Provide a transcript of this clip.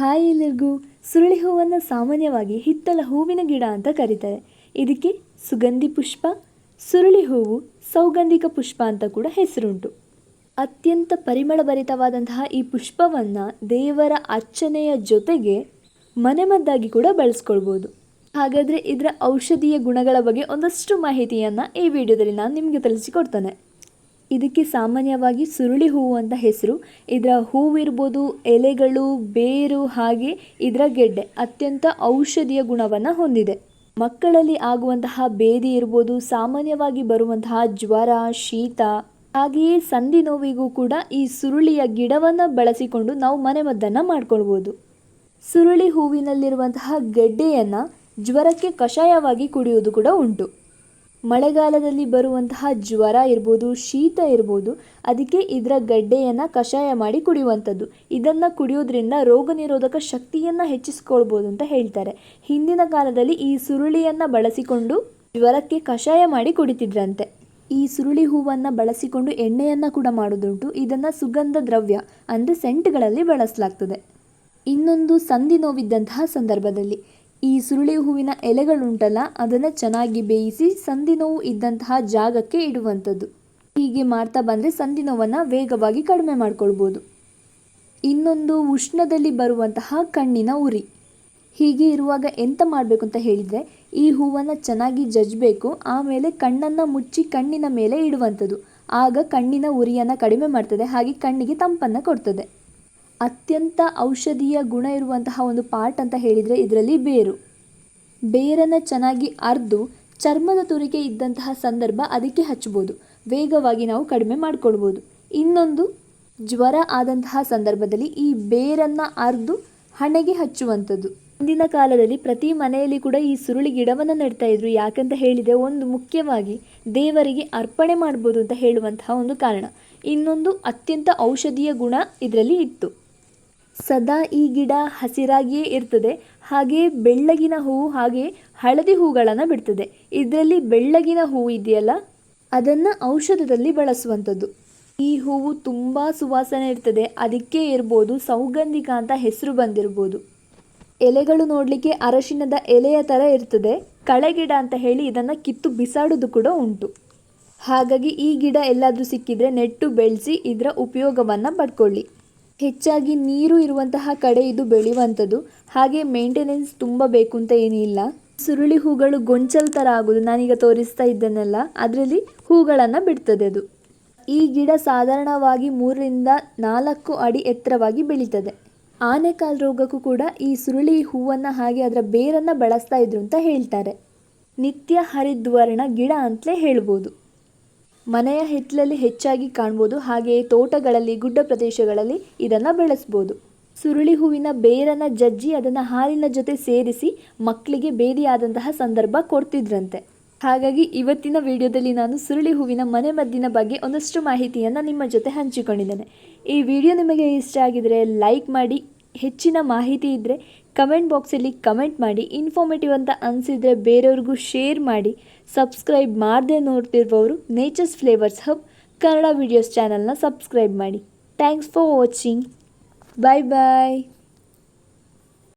Hi ಎಲ್ಲರಿಗೂ ಸುರುಳಿ ಹೂವನ್ನು ಸಾಮಾನ್ಯವಾಗಿ ಹಿತ್ತಲ ಹೂವಿನ ಗಿಡ ಅಂತ ಕರೀತಾರೆ. ಇದಕ್ಕೆ ಸುಗಂಧಿ ಪುಷ್ಪ, ಸುರುಳಿ ಹೂವು, ಸೌಗಂಧಿಕ ಪುಷ್ಪ ಅಂತ ಕೂಡ ಹೆಸರುಂಟು. ಅತ್ಯಂತ ಪರಿಮಳಭರಿತವಾದಂತಹ ಈ ಪುಷ್ಪವನ್ನು ದೇವರ ಅರ್ಚನೆಯ ಜೊತೆಗೆ ಮನೆಮದ್ದಾಗಿ ಕೂಡ ಬಳಸ್ಕೊಳ್ಬೋದು. ಹಾಗಾದರೆ ಇದರ ಔಷಧೀಯ ಗುಣಗಳ ಬಗ್ಗೆ ಒಂದಷ್ಟು ಮಾಹಿತಿಯನ್ನು ಈ ವಿಡಿಯೋದಲ್ಲಿ ನಾನು ನಿಮಗೆ ತಿಳಿಸಿಕೊಡ್ತೇನೆ. ಇದಕ್ಕೆ ಸಾಮಾನ್ಯವಾಗಿ ಸುರುಳಿ ಹೂವು ಅಂತ ಹೆಸರು. ಇದರ ಹೂವಿರ್ಬೋದು ಎಲೆಗಳು, ಬೇರು, ಹಾಗೆ ಇದರ ಗೆಡ್ಡೆ ಅತ್ಯಂತ ಔಷಧೀಯ ಗುಣವನ್ನು ಹೊಂದಿದೆ. ಮಕ್ಕಳಲ್ಲಿ ಆಗುವಂತಹ ಬೇದಿ ಇರ್ಬೋದು, ಸಾಮಾನ್ಯವಾಗಿ ಬರುವಂತಹ ಜ್ವರ, ಶೀತ, ಹಾಗೆಯೇ ಸಂಧಿ ನೋವಿಗೂ ಕೂಡ ಈ ಸುರುಳಿಯ ಗಿಡವನ್ನು ಬಳಸಿಕೊಂಡು ನಾವು ಮನೆಮದ್ದನ್ನು ಮಾಡ್ಕೊಳ್ಬೋದು. ಸುರುಳಿ ಹೂವಿನಲ್ಲಿರುವಂತಹ ಗೆಡ್ಡೆಯನ್ನು ಜ್ವರಕ್ಕೆ ಕಷಾಯವಾಗಿ ಕುಡಿಯುವುದು ಕೂಡ ಉಂಟು. ಮಳೆಗಾಲದಲ್ಲಿ ಬರುವಂತಹ ಜ್ವರ ಇರ್ಬೋದು, ಶೀತ ಇರ್ಬೋದು, ಅದಕ್ಕೆ ಇದರ ಗಡ್ಡೆಯನ್ನು ಕಷಾಯ ಮಾಡಿ ಕುಡಿಯುವಂಥದ್ದು. ಇದನ್ನು ಕುಡಿಯೋದ್ರಿಂದ ರೋಗ ನಿರೋಧಕ ಶಕ್ತಿಯನ್ನು ಹೆಚ್ಚಿಸ್ಕೊಳ್ಬೋದು ಅಂತ ಹೇಳ್ತಾರೆ. ಹಿಂದಿನ ಕಾಲದಲ್ಲಿ ಈ ಸುರುಳಿಯನ್ನು ಬಳಸಿಕೊಂಡು ಜ್ವರಕ್ಕೆ ಕಷಾಯ ಮಾಡಿ ಕುಡಿತಿದ್ರಂತೆ. ಈ ಸುರುಳಿ ಹೂವನ್ನು ಬಳಸಿಕೊಂಡು ಎಣ್ಣೆಯನ್ನು ಕೂಡ ಮಾಡೋದುಂಟು. ಇದನ್ನು ಸುಗಂಧ ದ್ರವ್ಯ ಅಂದರೆ ಸೆಂಟ್ಗಳಲ್ಲಿ ಬಳಸಲಾಗ್ತದೆ. ಇನ್ನೊಂದು ಸಂಧಿ ನೋವಿದ್ದಂತಹ ಸಂದರ್ಭದಲ್ಲಿ. ಈ ಸುರುಳಿ ಹೂವಿನ ಎಲೆಗಳುಂಟಲ್ಲ, ಅದನ್ನು ಚೆನ್ನಾಗಿ ಬೇಯಿಸಿ ಸಂಧಿ ನೋವು ಇದ್ದಂತಹ ಜಾಗಕ್ಕೆ ಇಡುವಂಥದ್ದು. ಹೀಗೆ ಮಾಡ್ತಾ ಬಂದರೆ ಸಂಧಿ ನೋವನ್ನು ವೇಗವಾಗಿ ಕಡಿಮೆ ಮಾಡಿಕೊಳ್ಬೋದು. ಇನ್ನೊಂದು ಉಷ್ಣದಲ್ಲಿ ಬರುವಂತಹ ಕಣ್ಣಿನ ಉರಿ. ಹೀಗೆ ಇರುವಾಗ ಎಂತ ಮಾಡಬೇಕು ಅಂತ ಹೇಳಿದರೆ, ಈ ಹೂವನ್ನು ಚೆನ್ನಾಗಿ ಜಜ್ಜಬೇಕು ಆಮೇಲೆ ಕಣ್ಣನ್ನು ಮುಚ್ಚಿ ಕಣ್ಣಿನ ಮೇಲೆ ಇಡುವಂಥದ್ದು. ಆಗ ಕಣ್ಣಿನ ಉರಿಯನ್ನು ಕಡಿಮೆ ಮಾಡ್ತದೆ, ಹಾಗೆ ಕಣ್ಣಿಗೆ ತಂಪನ್ನು ಕೊಡ್ತದೆ. ಅತ್ಯಂತ ಔಷಧೀಯ ಗುಣ ಇರುವಂತಹ ಒಂದು ಪಾರ್ಟ್ ಅಂತ ಹೇಳಿದರೆ ಇದರಲ್ಲಿ ಬೇರು. ಬೇರನ್ನು ಚೆನ್ನಾಗಿ ಅರ್ದು ಚರ್ಮದ ತುರಿಕೆ ಇದ್ದಂತಹ ಸಂದರ್ಭ ಅದಕ್ಕೆ ಹಚ್ಬೋದು ವೇಗವಾಗಿ ನಾವು ಕಡಿಮೆ ಮಾಡಿಕೊಳ್ಬೋದು ಇನ್ನೊಂದು ಜ್ವರ ಆದಂತಹ ಸಂದರ್ಭದಲ್ಲಿ ಈ ಬೇರನ್ನು ಅರ್ದು ಹಣೆಗೆ ಹಚ್ಚುವಂಥದ್ದು. ಹಿಂದಿನ ಕಾಲದಲ್ಲಿ ಪ್ರತಿ ಮನೆಯಲ್ಲಿ ಕೂಡ ಈ ಸುರುಳಿ ಗಿಡವನ್ನು ನೆಡ್ತಾ ಇದ್ರು. ಯಾಕಂತ ಹೇಳಿದರೆ ಒಂದು ಮುಖ್ಯವಾಗಿ ದೇವರಿಗೆ ಅರ್ಪಣೆ ಮಾಡ್ಬೋದು ಅಂತ ಹೇಳುವಂತಹ ಒಂದು ಕಾರಣ. ಇನ್ನೊಂದು ಅತ್ಯಂತ ಔಷಧೀಯ ಗುಣ ಇದರಲ್ಲಿ ಇತ್ತು. ಸದಾ ಈ ಗಿಡ ಹಸಿರಾಗಿಯೇ ಇರ್ತದೆ. ಹಾಗೆಯೇ ಬೆಳ್ಳಗಿನ ಹೂವು ಹಾಗೆ ಹಳದಿ ಹೂಗಳನ್ನು ಬಿಡ್ತದೆ. ಇದರಲ್ಲಿ ಬೆಳ್ಳಗಿನ ಹೂವು ಇದೆಯಲ್ಲ, ಅದನ್ನು ಔಷಧದಲ್ಲಿ ಬಳಸುವಂಥದ್ದು. ಈ ಹೂವು ತುಂಬ ಸುವಾಸನೆ ಇರ್ತದೆ. ಅದಕ್ಕೆ ಇರ್ಬೋದು ಸೌಗಂಧಿಕ ಅಂತ ಹೆಸರು ಬಂದಿರ್ಬೋದು. ಎಲೆಗಳು ನೋಡಲಿಕ್ಕೆ ಅರಶಿನದ ಎಲೆಯ ಥರ ಇರ್ತದೆ. ಕಳೆಗಿಡ ಅಂತ ಹೇಳಿ ಇದನ್ನು ಕಿತ್ತು ಬಿಸಾಡೋದು ಕೂಡ ಉಂಟು. ಹಾಗಾಗಿ ಈ ಗಿಡ ಎಲ್ಲಾದರೂ ಸಿಕ್ಕಿದರೆ ನೆಟ್ಟು ಬೆಳೆಸಿ ಇದರ ಉಪಯೋಗವನ್ನು ಪಡ್ಕೊಳ್ಳಿ. ಹೆಚ್ಚಾಗಿ ನೀರು ಇರುವಂತಹ ಕಡೆ ಇದು ಬೆಳೆಯುವಂಥದ್ದು. ಹಾಗೆ ಮೇಂಟೆನೆನ್ಸ್ ತುಂಬ ಬೇಕು ಅಂತ ಏನಿಲ್ಲ ಸುರುಳಿ ಹೂಗಳು ಗೊಂಚಲ್ ಥರ ಆಗೋದು, ನಾನೀಗ ತೋರಿಸ್ತಾ ಇದ್ದೇನಲ್ಲ, ಅದರಲ್ಲಿ ಹೂಗಳನ್ನು ಬಿಡ್ತದೆ ಅದು. ಈ ಗಿಡ ಸಾಧಾರಣವಾಗಿ ಮೂರರಿಂದ ನಾಲ್ಕು ಅಡಿ ಎತ್ತರವಾಗಿ ಬೆಳೀತದೆ. ಆನೆಕಾಲ್ ರೋಗಕ್ಕೂ ಕೂಡ ಈ ಸುರುಳಿ ಹೂವನ್ನು ಹಾಗೆ ಅದರ ಬೇರನ್ನು ಬಳಸ್ತಾ ಇದ್ರು ಅಂತ ಹೇಳ್ತಾರೆ. ನಿತ್ಯ ಹರಿದ್ವರ್ಣ ಗಿಡ ಅಂತಲೇ ಹೇಳ್ಬೋದು. ಮನೆಯ ಹಿತ್ತಲಲ್ಲಿ ಹೆಚ್ಚಾಗಿ ಕಾಣ್ಬೋದು. ಹಾಗೆಯೇ ತೋಟಗಳಲ್ಲಿ, ಗುಡ್ಡ ಪ್ರದೇಶಗಳಲ್ಲಿ ಇದನ್ನು ಬೆಳೆಸ್ಬೋದು. ಸುರುಳಿ ಹೂವಿನ ಬೇರನ್ನು ಜಜ್ಜಿ ಅದನ್ನು ಹಾಲಿನ ಜೊತೆ ಸೇರಿಸಿ ಮಕ್ಕಳಿಗೆ ಬೇದಿಯಾದಂತಹ ಸಂದರ್ಭ ಕೊಡ್ತಿದ್ರಂತೆ. ಹಾಗಾಗಿ ಇವತ್ತಿನ ವಿಡಿಯೋದಲ್ಲಿ ನಾನು ಸುರುಳಿ ಹೂವಿನ ಮನೆಮದ್ದಿನ ಬಗ್ಗೆ ಒಂದಷ್ಟು ಮಾಹಿತಿಯನ್ನು ನಿಮ್ಮ ಜೊತೆ ಹಂಚಿಕೊಂಡಿದ್ದೇನೆ. ಈ ವಿಡಿಯೋ ನಿಮಗೆ ಇಷ್ಟ ಆಗಿದರೆ ಲೈಕ್ ಮಾಡಿ. ಹೆಚ್ಚಿನ ಮಾಹಿತಿ ಇದ್ದರೆ ಕಮೆಂಟ್ ಬಾಕ್ಸಲ್ಲಿ ಕಮೆಂಟ್ ಮಾಡಿ ಇನ್ಫಾರ್ಮೇಟಿವ್ ಅಂತ ಅನಿಸಿದರೆ ಬೇರೆಯವ್ರಿಗೂ ಶೇರ್ ಮಾಡಿ ಸಬ್ಸ್ಕ್ರೈಬ್ ಮಾಡದೆ ನೋಡ್ತಿರುವವರು nature's flavours hub Kannada videos ಚಾನಲ್ನ ಸಬ್ಸ್ಕ್ರೈಬ್ ಮಾಡಿ. Thanks for watching bye bye